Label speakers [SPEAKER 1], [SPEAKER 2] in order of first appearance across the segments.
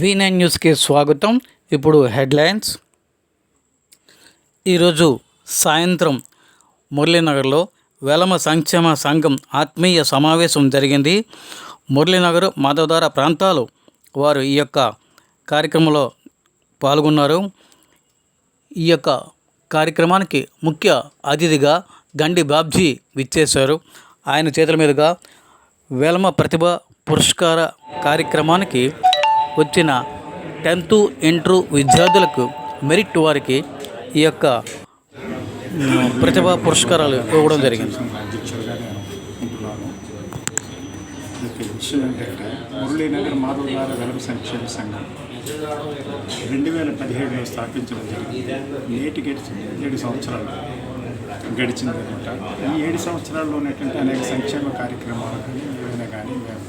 [SPEAKER 1] V nine న్యూస్కి స్వాగతం. ఇప్పుడు హెడ్లైన్స్. ఈరోజు సాయంత్రం మురళీనగర్లో వెలమ సంక్షేమ సంఘం ఆత్మీయ సమావేశం జరిగింది. మురళీనగర్ మాధవధార ప్రాంతాలు వారు ఈ యొక్క కార్యక్రమంలో పాల్గొన్నారు. ఈ యొక్క కార్యక్రమానికి ముఖ్య అతిథిగా గండి బాబ్జీ విచ్చేశారు. ఆయన చేతుల మీదుగా వేలమ ప్రతిభ పురస్కార కార్యక్రమానికి వచ్చిన టెన్త్ ఇంటర్ విద్యార్థులకు మెరిట్ వారికి ఈ యొక్క ప్రతిభ ప్రతిభా పురస్కారాలు ఇవ్వడం జరిగింది.
[SPEAKER 2] మురళీనగర్ మాధవ్ ఉంటున్నాను వెలమ సంక్షేమ సంఘం. రెండు వేల పదిహేడులో స్థాపించడం జరిగింది. నేటి గడిచి ఏడు సంవత్సరాలు గడిచిందనమాట ఈ ఏడు సంవత్సరాల్లో ఉన్నటువంటి అనేక సంక్షేమ కార్యక్రమాలు కానీ ఏమైనా కానీ మేము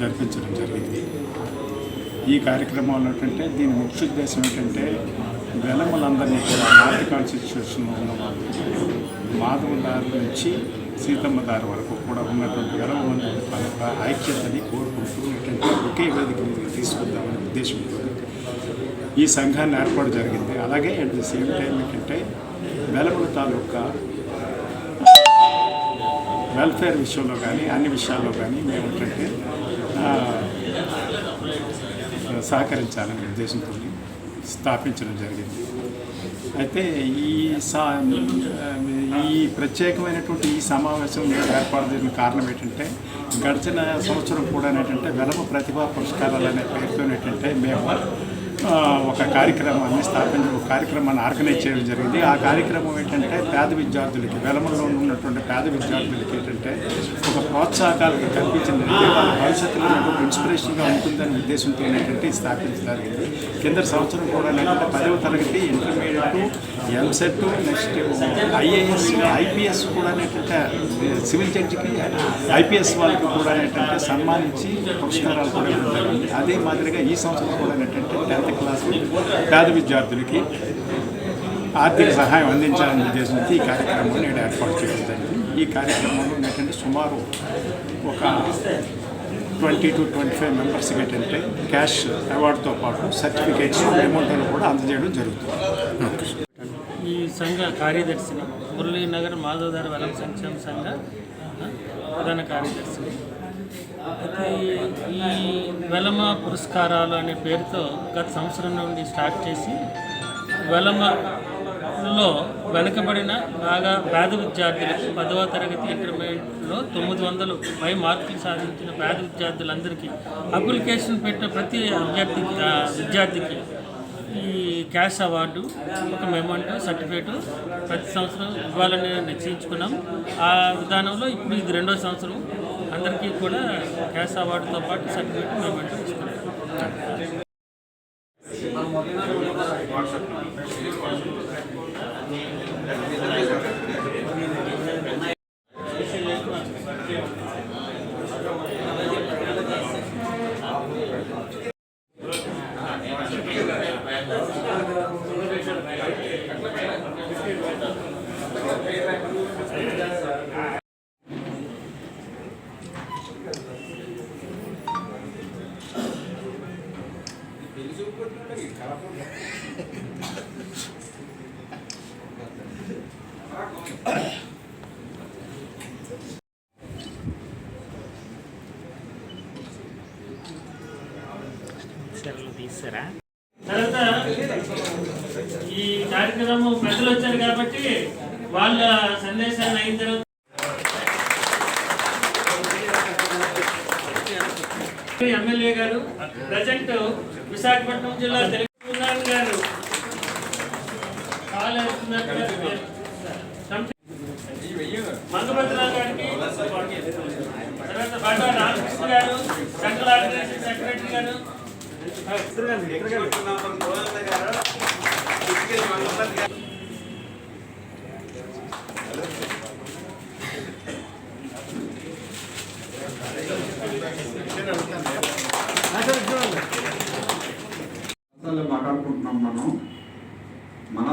[SPEAKER 2] జరిపించడం జరిగింది. ఈ కార్యక్రమాలు ఏంటంటే దీని ముఖ్య ఉద్దేశం ఏంటంటే వెలమలందరినీ కూడా నార్త్ కాన్స్టిట్యూషన్లో ఉన్న వాళ్ళు మాధవదారు నుంచి సీతమ్మ దారి వరకు కూడా ఉన్నటువంటి వెలమ మంది యొక్క ఐక్యతని కోరుకుంటూ ఏంటంటే ఒకే వేదిక మీదకి తీసుకుందామనే ఉద్దేశంతో ఈ సంఘాన్ని ఏర్పాటు జరిగింది. అలాగే అట్ ది సేమ్ టైం ఏంటంటే వెలమల తాలూకా వెల్ఫేర్ విషయంలో కానీ అన్ని విషయాల్లో కానీ మేము ఏంటంటే సహకరించాలనే ఉద్దేశంతో స్థాపించడం జరిగింది. అయితే ఈ సా ఈ ప్రత్యేకమైనటువంటి ఈ సమావేశం ఏర్పాటు చేసిన కారణం ఏంటంటే గడిచిన సంవత్సరం కూడా ఏంటంటే వెలమ ప్రతిభా పురస్కారాలు అనే పేరుతో ఏంటంటే మేము ఒక కార్యక్రమాన్ని స్థాపించి ఒక కార్యక్రమాన్ని ఆర్గనైజ్ చేయడం జరిగింది. ఆ కార్యక్రమం ఏంటంటే పేద విద్యార్థులకి వెలమలో ఉన్నటువంటి పేద విద్యార్థులకి ఏంటంటే ఒక ప్రోత్సాహకాలకు కల్పించింది. వాళ్ళ భవిష్యత్తులో ఒక ఇన్స్పిరేషన్గా ఉంటుందనే ఉద్దేశంతో ఏంటంటే స్థాపించడం జరిగింది. కింద సంవత్సరం కూడా లేకుండా పదవ తరగతి intermediate EAMCET next IAS IPS కూడా ఏంటంటే సివిల్ జడ్జికి ఐపీఎస్ వాళ్ళకి కూడా ఏంటంటే సన్మానించి పురస్కారాలు కూడా ఉంటాయండి అదే మాదిరిగా ఈ సంవత్సరం కూడా ఏంటంటే టెన్త్ క్లాస్ పేద విద్యార్థులకి ఆర్థిక సహాయం అందించాలనే ఉద్దేశంతో ఈ కార్యక్రమాన్ని నేను ఏర్పాటు చేయడం ఈ కార్యక్రమంలో ఏంటంటే సుమారు ఒక ట్వంటీ టు ట్వంటీ ఫైవ్ మెంబర్స్కి ఏంటంటే క్యాష్ అవార్డుతో పాటు సర్టిఫికేట్స్ అమౌంట్లు కూడా అందజేయడం జరుగుతుంది.
[SPEAKER 3] సంఘ కార్యదర్శిని మురళీనగర్ మాధవధార వరం సంక్షేమ సంఘ ప్రధాన కార్యదర్శిని. అయితే ఈ వెలమ పురస్కారాలు అనే పేరుతో గత సంవత్సరం నుండి స్టార్ట్ చేసి వెలమలో వెనుకబడిన బాగా పేద విద్యార్థులకు పదవ తరగతి ఇంటర్మీడియట్లో తొమ్మిది వందలు పై మార్కులు సాధించిన పేద విద్యార్థులందరికీ అప్లికేషన్ పెట్టిన ప్రతి అభ్యర్థి విద్యార్థికి ఈ క్యాష్ అవార్డు ఒక మెమోంట్ సర్టిఫికేట్ ప్రతి సంవత్సరం ఇవ్వాలని నిశ్చయించుకున్నాం. ఆ విధానంలో ఇప్పుడు ఇది రెండో సంవత్సరం. అందరికీ కూడా క్యాష్ అవార్డుతో పాటు సర్టిఫికేట్ మెమంటో తీసారా తర్వాత ఈ కార్యక్రమం ప్రజలు వచ్చారు కాబట్టి వాళ్ళ సందేశాన్ని అయిన తర్వాత ఎమ్మెల్యే గారు ప్రజెంట్ విశాఖపట్నం జిల్లా తెలుగు గారు. కాల్ మంగభద్రరావు గారికి తర్వాత బండా రామకృష్ణ గారు సెంట్రల్ ఆర్గనైజేషన్ సెక్రటరీ గారు
[SPEAKER 4] మనం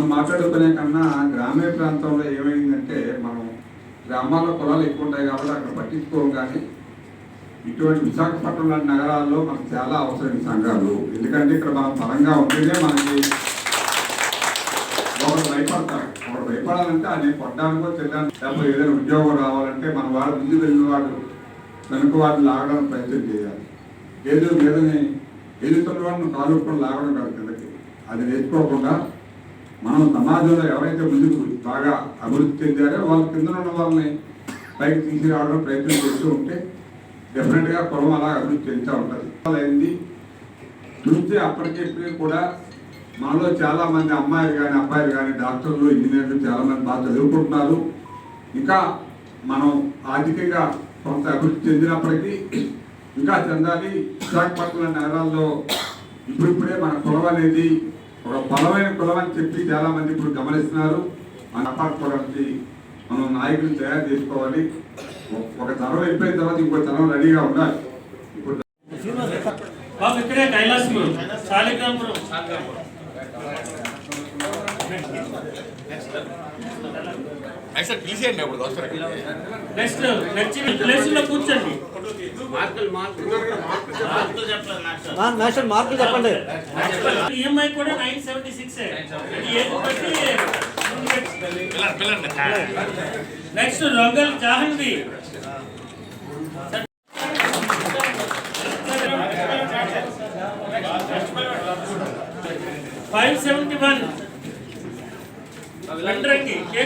[SPEAKER 4] మనం మాట్లాడుకునే కన్నా గ్రామీణ ప్రాంతంలో ఏమైందంటే మనం గ్రామాల్లో పొలాలు ఎక్కువ ఉంటాయి కాబట్టి అక్కడ పట్టించుకోం కానీ ఇటువంటి విశాఖపట్నం లాంటి నగరాల్లో మనకు చాలా అవసరం సంఘాలు. ఎందుకంటే ఇక్కడ మనం బలంగా ఉంటేనే మనకి ఒకరు భయపడతారు. ఒకరు భయపడాలంటే అది కొట్టడానికో తినడానికి లేకపోతే ఏదైనా ఉద్యోగం రావాలంటే మన వాడు ముందు వెళ్ళిన వాడు వెనుక వాడిని లాగడానికి ప్రయత్నం చేయాలి. ఏదో మీదని ఎదుగుతున్న వాడిని కాలుపుకొని లాగడం కాదు కిందకి. అది నేర్చుకోకుండా మనం సమాజంలో ఎవరైతే ముందుకు బాగా అభివృద్ధి చెందారో వాళ్ళ కింద ఉన్న వాళ్ళని పైకి తీసుకురావడం ప్రయత్నం చేస్తూ ఉంటే డెఫినెట్గా కులం అలా అభివృద్ధి చెందుతూ ఉంటుంది. అయింది. చూస్తే అప్పటికి కూడా మనలో చాలామంది అమ్మాయిలు కానీ అబ్బాయిలు కానీ డాక్టర్లు ఇంజనీర్లు చాలామంది బాగా చదువుకుంటున్నారు. ఇంకా మనం ఆర్థికంగా కొంత అభివృద్ధి చెందినప్పటికీ ఇంకా చెందాలి విశాఖపట్నం నగరాల్లో ఇప్పుడిప్పుడే మన కులం అనేది ఒక బలమైన కులం అని చెప్పి చాలా మంది ఇప్పుడు గమనిస్తున్నారు మన కాపాడుకోవడానికి మనం నాయకులు తయారు చేసుకోవాలి ఒక- తరం అయిపోయిన తర్వాత ఇంకో తరం రెడీగా ఉండాలి ఇప్పుడు
[SPEAKER 3] బాబు ఇక్కడే
[SPEAKER 5] వస్తారు
[SPEAKER 3] నెక్స్ట్ నచ్చిన ప్లేస్లో కూర్చోండి
[SPEAKER 6] నేషనల్ మార్కులు. చెప్పండి.
[SPEAKER 3] ఈఎంఐ కూడా nine seventy six next Rongal Jahnavi five seventy one Landrangi ఏ